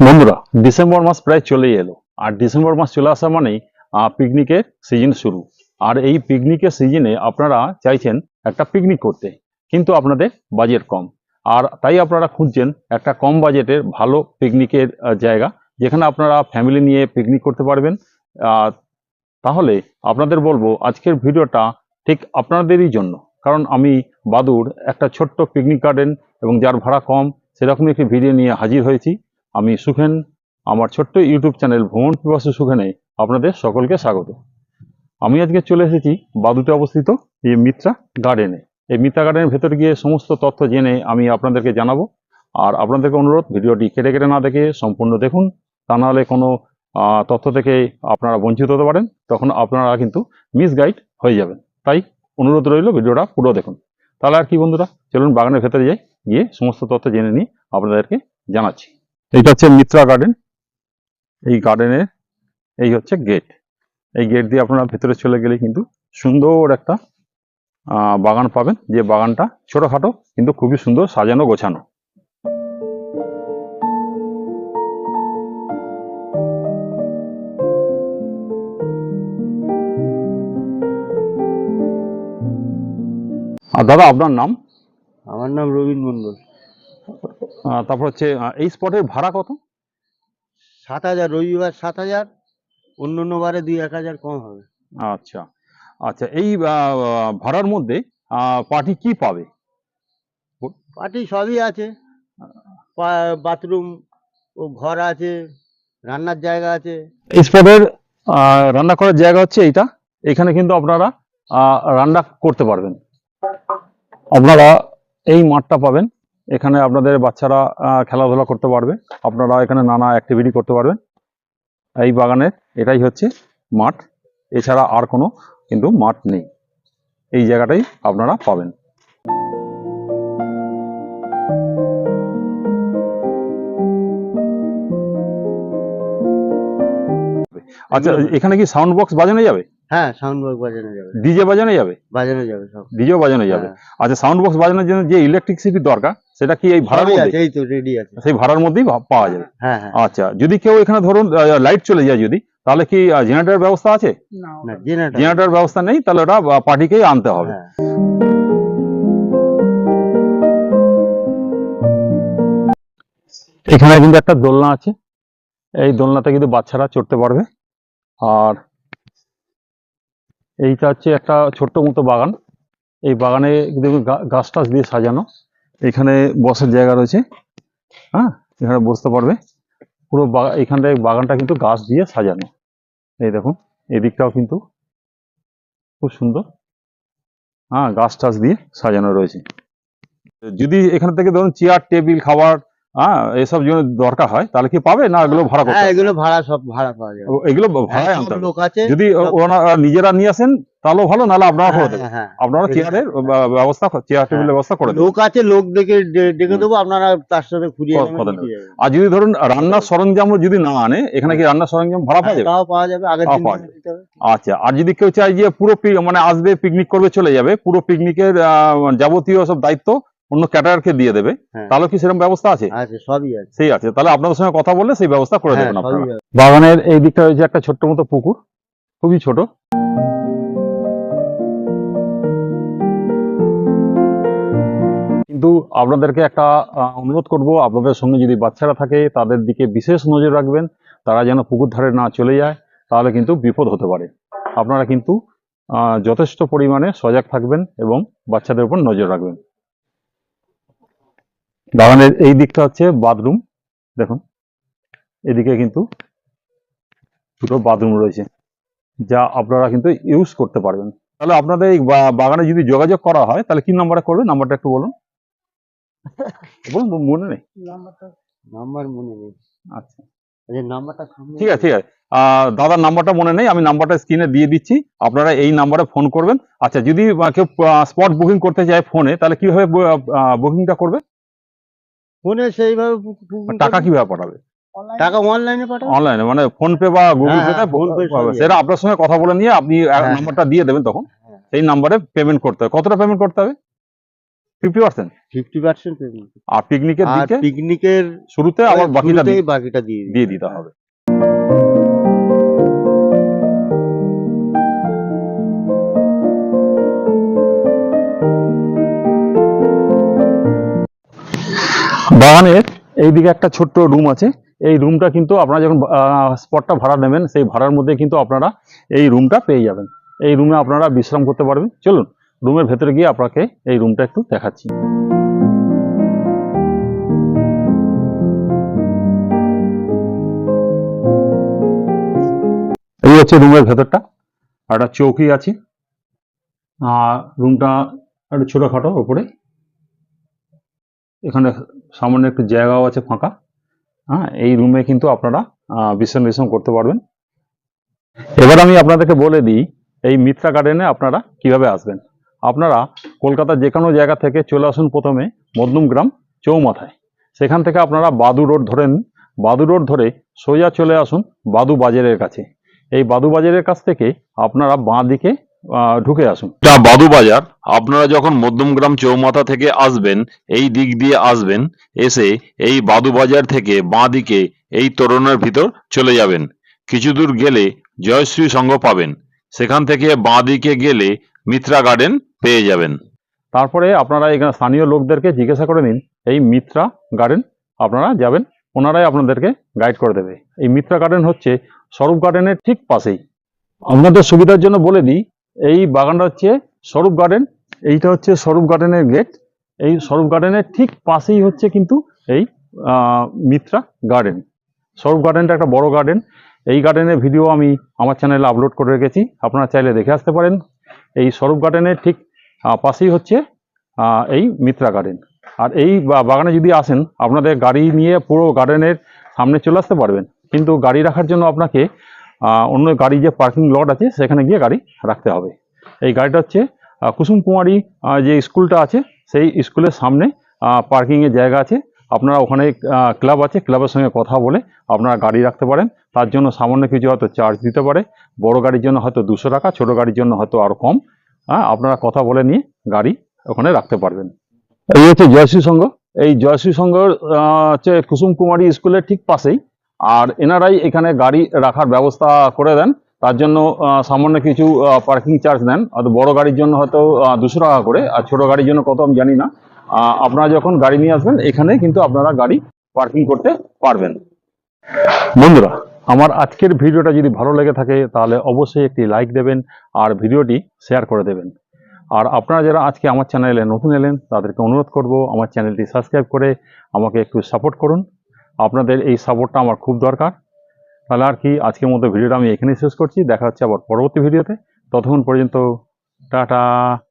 বন্ধুরা ডিসেম্বর মাস প্রায় চলেই এলো। আর ডিসেম্বর মাস চলে আসা মানেই পিকনিকের সিজন শুরু। আর এই পিকনিকের সিজনে আপনারা চাইছেন একটা পিকনিক করতে, কিন্তু আপনাদের বাজেট কম। আর তাই আপনারা খুঁজছেন একটা কম বাজেটের ভালো পিকনিকের জায়গা, যেখানে আপনারা ফ্যামিলি নিয়ে পিকনিক করতে পারবেন। তাহলে আপনাদের বলব, আজকের ভিডিওটা ঠিক আপনাদেরই জন্য। কারণ আমি বাদুর একটা ছোট্ট পিকনিক গার্ডেন এবং যার ভাড়া কম, সেরকমই একটি ভিডিও নিয়ে হাজির হয়েছি। আমি সুখেন, আমার ছোট্ট ইউটিউব চ্যানেল ভ্রমণ পিপাসু সুখেনে আপনাদের সকলকে স্বাগত। আমি আজকে চলে এসেছি বাদুতে অবস্থিত এই মিত্রা গার্ডেনে। এই মিত্রা গার্ডেনের ভেতরে গিয়ে সমস্ত তথ্য জেনে আমি আপনাদেরকে জানাব। আর আপনাদেরকে অনুরোধ, ভিডিওটি কেটে কেটে না দেখে সম্পূর্ণ দেখুন। তা নাহলে কোনো তথ্য থেকে আপনারা বঞ্চিত হতে পারেন। তখন আপনারা কিন্তু মিসগাইড হয়ে যাবেন। তাই অনুরোধ রইল ভিডিওটা পুরো দেখুন। তাহলে আর কি বন্ধুরা, চলুন বাগানের ভেতরে যাই, গিয়ে সমস্ত তথ্য জেনে নিয়ে আপনাদেরকে জানাচ্ছি। এটা হচ্ছে মিত্রা গার্ডেন এই গার্ডেনের এই হচ্ছে গেট এই গেট দিয়ে আপনারা ভেতরে চলে গেলে কিন্তু সুন্দর একটা বাগান পাবেন। যে বাগানটা ছোটখাটো, কিন্তু খুবই সুন্দর সাজানো গোছানো। আর দাদা, আপনার নাম? আমার নাম রবীন মন্ডল তারপর হচ্ছে এই স্পটের ভাড়া কত? সাত হাজার রবিবার সাত হাজার অন্য অন্য বারে দুই এক হাজার কম হবে। আচ্ছা আচ্ছা এই ভাড়ার মধ্যে পার্টি কি পাবে? পার্টি সবই আছে। বাথরুম ও ঘর আছে রান্নার জায়গা আছে। এই স্পটের রান্না করার জায়গা হচ্ছে এইটা। এখানে কিন্তু আপনারা রান্না করতে পারবেন। আপনারা এই মাঠটা পাবেন। এখানে আপনাদের বাচ্চারা খেলাধুলা করতে পারবে। আপনারা এখানে নানা অ্যাক্টিভিটি করতে পারবেন। এই বাগানের এটাই হচ্ছে মাঠ। এছাড়া আর কোনো কিন্তু মাঠ নেই। এই জায়গাটাই আপনারা পাবেন। আচ্ছা এখানে কি সাউন্ড বক্স বাজানো যাবে? হ্যাঁ সাউন্ড বক্স বাজানো যাবে। ডিজে বাজানো যাবে? বাজানো যাবে সব। ডিজেও বাজানো যাবে। হ্যাঁ, আচ্ছা সাউন্ড বক্স বাজানোর জন্য যে ইলেকট্রিসিটি দরকার সেটা কি এই ভাড়ার মধ্যে? আছে এই তো রেডি আছে। সেই ভাড়ার মধ্যেই পাওয়া যাবে। হ্যাঁ হ্যাঁ। আচ্ছা যদি কেউ এখানে ধরুন লাইট চলে যায় যদি তাহলে কি জেনারেটর ব্যবস্থা আছে? না জেনারেটর জেনারেটর ব্যবস্থা নেই তাহলে ওটা পার্টিকেই আনতে হবে। হ্যাঁ। এখানে কিন্তু একটা দোলনা আছে। এই দোলনাতে কিন্তু বাচ্চারা চড়তে পারবে। আর এইটা হচ্ছে একটা ছোট্ট মতো বাগান। এই বাগানে গা- গাছ টাছ দিয়ে সাজানো। এখানে বসার জায়গা রয়েছে। হ্যাঁ এখানে বসতে পারবে। পুরো এখানটায় বাগানটা কিন্তু গাছ দিয়ে সাজানো। এই দেখুন, এদিকটাও কিন্তু খুব সুন্দর। হ্যাঁ গাছ টাছ দিয়ে সাজানো রয়েছে। যদি এখান থেকে ধরুন চেয়ার, টেবিল, খাবার হ্যাঁ এসব জন্য দরকার হয় তাহলে কি পাবে? না এগুলো ভাড়া করতে হ্যাঁ এগুলো ভাড়া সব ভাড়া পাওয়া যাবে। এগুলো হ্যাঁ, আনতে লোক আছে যদি ওনারা নিজেরা নিয়ে আসেন তাহলেও ভালো নাহলে আপনারা করে দেবেন। হ্যাঁ, হ্যাঁ। আপনারা চেয়ারের ব্যবস্থা চেয়ার টেবিলের ব্যবস্থা করে দেবেন। লোক আছে লোক দেখে ডে- ডেকে দেবো আপনারা তার সাথে যাবেন। আর যদি ধরুন রান্নার সরঞ্জামও যদি না আনে এখানে কি রান্নার সরঞ্জাম ভাড়া পাওয়া যাবে? তাও পাওয়া যাবে আগে দিন পাওয়া থেকে আচ্ছা আর যদি কেউ চায় যে পুরো মানে আসবে পিকনিক করবে চলে যাবে পুরো পিকনিকের যাবতীয় সব দায়িত্ব অন্য ক্যাটারকে দিয়ে দেবে হ্যাঁ। তাহলে কি সেরকম ব্যবস্থা আছে? আছে সবই আছে। সেই আছে তাহলে আপনাদের সঙ্গে কথা বললে সেই ব্যবস্থা করে হ্যাঁ, দেবেন আপনারা। বাগানের এই দিকটা রয়েছে একটা ছোট্ট মতো পুকুর খুবই ছোট। কিন্তু আপনাদেরকে একটা অনুরোধ করব আপনাদের সঙ্গে যদি বাচ্চারা থাকে তাদের দিকে বিশেষ নজর রাখবেন তারা যেন পুকুর ধারে না চলে যায় তাহলে কিন্তু বিপদ হতে পারে। আপনারা কিন্তু আহ, যথেষ্ট পরিমাণে সজাগ থাকবেন এবং বাচ্চাদের উপর নজর রাখবেন। বাগানের এই দিকটা হচ্ছে বাথরুম দেখুন। এদিকে কিন্তু দুটো বাথরুম রয়েছে যা আপনারা কিন্তু ইউজ করতে পারবেন। তাহলে আপনাদের এই বাগানে যদি যোগাযোগ করা হয় তাহলে কি নাম্বারে করবে নাম্বারটা একটু বলুন। বলুন মনে নেই। নাম্বার মনে নেই। আচ্ছা। আচ্ছা নাম্বারটা সামনে ঠিক আছে ঠিক আছে। আহ, দাদার নাম্বারটা মনে নেই আমি নাম্বারটা স্ক্রিনে দিয়ে দিচ্ছি। আপনারা এই নাম্বারে ফোন করবেন। আচ্ছা যদি কেউ স্পট বুকিং করতে চায় ফোনে তাহলে কীভাবে বুকিংটা করবে? ফোনে সেইভাবে টাকা। কীভাবে পাঠাবে? টাকা অনলাইনে পাঠাবে। অনলাইনে মানে ফোন পে বা গুগল হ্যাঁ, পে হ্যাঁ, সবই সেটা আপনার সঙ্গে কথা বলে নিয়ে আপনি হ্যাঁ। নাম্বারটা দিয়ে দেবেন তখন। সেই নাম্বারে পেমেন্ট করতে হবে। কতটা পেমেন্ট করতে হবে? ফিফটি পার্সেন্ট ফিফটি পার্সেন্ট আর পিকনিকের দিকে? পিকনিকের শুরুতে আবার বাকিটা দিয়ে- বাকিটা দিয়ে দিয়ে দিতে হবে। বাগানের এইদিকে একটা ছোট্ট রুম আছে। এই রুমটা কিন্তু আপনারা যখন স্পটটা ভাড়া নেবেন, সেই ভাড়ার মধ্যে কিন্তু আপনারা এই রুমটা পেয়ে যাবেন। এই রুমে আপনারা বিশ্রাম করতে পারবেন। চলুন রুমের ভেতরে গিয়ে আপনাকে এই রুমটা একটু দেখাচ্ছি। এই হচ্ছে রুমের ভেতরটা। একটা চৌকি আছে। আর রুমটা একটু ছোটোখাটো, ওপরে। এখানে সামান্য একটু জায়গাও আছে ফাঁকা। হ্যাঁ এই রুমে কিন্তু আপনারা বিশ্রাম করতে পারবেন। এবার আমি আপনাদেরকে বলে দিই, এই মিত্রা গার্ডেনে আপনারা কীভাবে আসবেন? আপনারা কলকাতার যে কোনো জায়গা থেকে চলে আসুন প্রথমে মদলুমগ্রাম চৌমাথায়। সেখান থেকে আপনারা বাদু রোড ধরেন বাদু রোড ধরে সোজা চলে আসুন বাদু বাজারের কাছে। এই বাদু বাজারের কাছ থেকে আপনারা বাঁ দিকে ঢুকে আসুন। এটা বাদু বাজার আপনারা যখন মধ্যমগ্রাম চৌমাথা থেকে আসবেন এই দিক দিয়ে আসবেন এসে এই বাদু বাজার থেকে বাঁ দিকে এই তোরণের ভিতর চলে যাবেন। কিছু দূর গেলে জয়শ্রী সংঘ পাবেন। সেখান থেকে বাঁ দিকে গেলে মিত্রা গার্ডেন পেয়ে যাবেন। তারপরে আপনারা এখানে স্থানীয় লোকদেরকে জিজ্ঞাসা করে নিন এই মিত্রা গার্ডেন আপনারা যাবেন ওনারাই আপনাদেরকে গাইড করে দেবে। এই মিত্রা গার্ডেন হচ্ছে স্বরূপ গার্ডেনের ঠিক পাশেই। আপনাদের সুবিধার জন্য বলে দিই এই বাগানটা হচ্ছে স্বরূপ গার্ডেন। এইটা হচ্ছে স্বরূপ গার্ডেনের গেট। এই স্বরূপ গার্ডেনের ঠিক পাশেই হচ্ছে কিন্তু এই মিত্রা গার্ডেন। স্বরূপ গার্ডেনটা একটা বড় গার্ডেন। এই গার্ডেনের ভিডিও আমি আমার চ্যানেলে আপলোড করে রেখেছি। আপনারা চাইলে দেখে আসতে পারেন। এই স্বরূপ গার্ডেনের ঠিক পাশেই হচ্ছে এই মিত্রা গার্ডেন। আর এই বাগানে যদি আসেন, আপনাদের গাড়ি নিয়ে পুরো গার্ডেনের সামনে চলে আসতে পারবেন। কিন্তু গাড়ি রাখার জন্য আপনাকে অন্য গাড়ি যে পার্কিং লট আছে সেখানে গিয়ে গাড়ি রাখতে হবে। এই গাড়িটা হচ্ছে আহ, কুসুম কুমারী যে স্কুলটা আছে সেই স্কুলের সামনে পার্কিংয়ের জায়গা আছে। আপনারা ওখানে ক্লাব আছে ক্লাবের সঙ্গে কথা বলে আপনারা গাড়ি রাখতে পারেন। তার জন্য সামান্য কিছু হয়তো চার্জ দিতে পারে। বড় গাড়ির জন্য হয়তো দুশো টাকা ছোট গাড়ির জন্য হয়তো আরও কম। হ্যাঁ আপনারা কথা বলে নিয়ে গাড়ি ওখানে রাখতে পারবেন। এই হচ্ছে জয়শ্রী সংঘ। এই জয়শ্রী সংঘ হচ্ছে কুসুম কুমারী স্কুলের ঠিক পাশেই। আর এনারাই এখানে গাড়ি রাখার ব্যবস্থা করে দেন। তার জন্য সামান্য কিছু পার্কিং চার্জ নেন হয়তো বড় গাড়ির জন্য হয়তো দুশো টাকা করে। আর ছোট গাড়ির জন্য কত আমি জানি না। আপনারা যখন গাড়ি নিয়ে আসবেন, এখানে কিন্তু আপনারা গাড়ি পার্কিং করতে পারবেন। বন্ধুরা, আমার আজকের ভিডিওটা যদি ভালো লেগে থাকে, তাহলে অবশ্যই একটি লাইক দেবেন আর ভিডিওটি শেয়ার করে দেবেন। আর আপনারা যারা আজকে আমার চ্যানেলে নতুন এলেন, তাদেরকে অনুরোধ করব, আমার চ্যানেলটি সাবস্ক্রাইব করে আমাকে একটু সাপোর্ট করুন। আপনাদের এই সাপোর্টটা আমার খুব দরকার। তাহলে আর কি, আজকের মতো ভিডিওটা আমি এখানেই শেষ করছি। দেখা হচ্ছে আবার পরবর্তী ভিডিওতে। ততক্ষণ পর্যন্ত, টাটা।